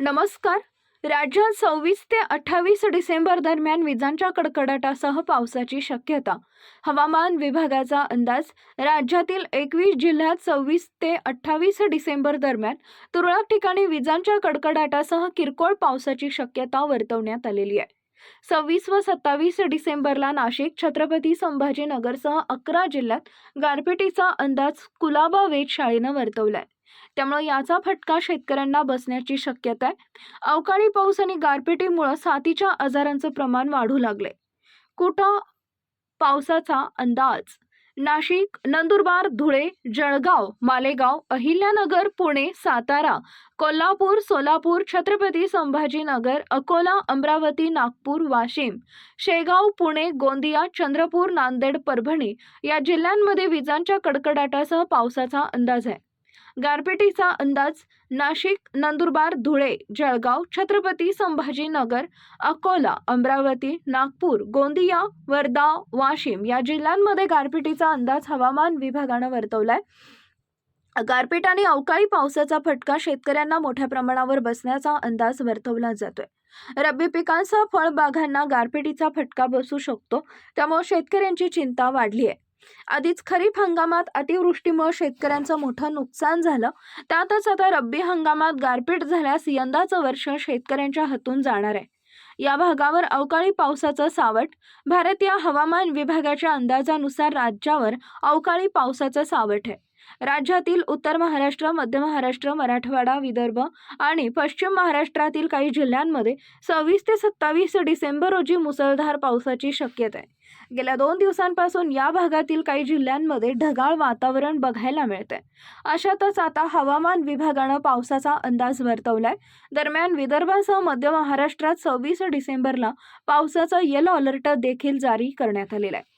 नमस्कार. राज्यात सव्वीस ते अठ्ठावीस डिसेंबर दरम्यान विजांच्या कडकडाटासह पावसाची शक्यता. हवामान विभागाचा अंदाज राज्यातील एकवीस जिल्ह्यात सव्वीस ते अठ्ठावीस डिसेंबर दरम्यान तुरळक ठिकाणी विजांच्या कडकडाटासह किरकोळ पावसाची शक्यता वर्तवण्यात आलेली आहे. सव्वीस व सत्तावीस डिसेंबरला नाशिक छत्रपती संभाजीनगरसह अकरा जिल्ह्यात गारपिटीचा अंदाज कुलाबा वेधशाळेनं वर्तवलाय. त्यामुळे याचा फटका शेतकऱ्यांना बसण्याची शक्यता आहे. अवकाळी पाऊस आणि गारपिटीमुळं साथीच्या आजारांचं प्रमाण वाढू लागले कुठं पावसाचा अंदाज? नाशिक नंदुरबार धुळे जळगाव मालेगाव अहिल्यानगर पुणे सातारा कोल्हापूर सोलापूर छत्रपती संभाजीनगर अकोला अमरावती नागपूर वाशिम शेगाव पुणे गोंदिया चंद्रपूर नांदेड परभणी या जिल्ह्यांमध्ये विजांच्या कडकडाटासह पावसाचा अंदाज आहे. गारपिटीचा अंदाज नाशिक नंदुरबार धुळे जळगाव छत्रपती संभाजीनगर अकोला अमरावती नागपूर गोंदिया वर्धा वाशिम या जिल्ह्यांमध्ये गारपिटीचा अंदाज हवामान विभागानं वर्तवलाय. गारपीट आणि अवकाळी पावसाचा फटका शेतकऱ्यांना मोठ्या प्रमाणावर बसण्याचा अंदाज वर्तवला जातोय. रब्बी पिकांसह फळबागांना गारपिटीचा फटका बसू शकतो त्यामुळे शेतकऱ्यांची चिंता वाढली आहे आधीच खरीप हंगामात अतिवृष्टीमुळे शेतकऱ्यांचं मोठं नुकसान झालं. त्यातच आता रब्बी हंगामात गारपीट झाल्यास यंदाचं वर्ष शेतकऱ्यांच्या हातून जाणार आहे. या भागावर अवकाळी पावसाचं सावट भारतीय हवामान विभागाच्या अंदाजानुसार राज्यावर अवकाळी पावसाचं सावट आहे. राज्यातील उत्तर महाराष्ट्र मध्य महाराष्ट्र मराठवाडा विदर्भ आणि पश्चिम महाराष्ट्रातील काही जिल्ह्यांमध्ये सव्वीस ते सत्तावीस डिसेंबर रोजी मुसळधार पावसाची शक्यता आहे. गेल्या दोन दिवसांपासून या भागातील काही जिल्ह्यांमध्ये ढगाळ वातावरण बघायला मिळतंय. अशातच आता हवामान विभागानं पावसाचा अंदाज वर्तवलाय. दरम्यान विदर्भासह मध्य महाराष्ट्रात सव्वीस डिसेंबरला पावसाचा येलो अलर्ट देखील जारी करण्यात आलेला आहे.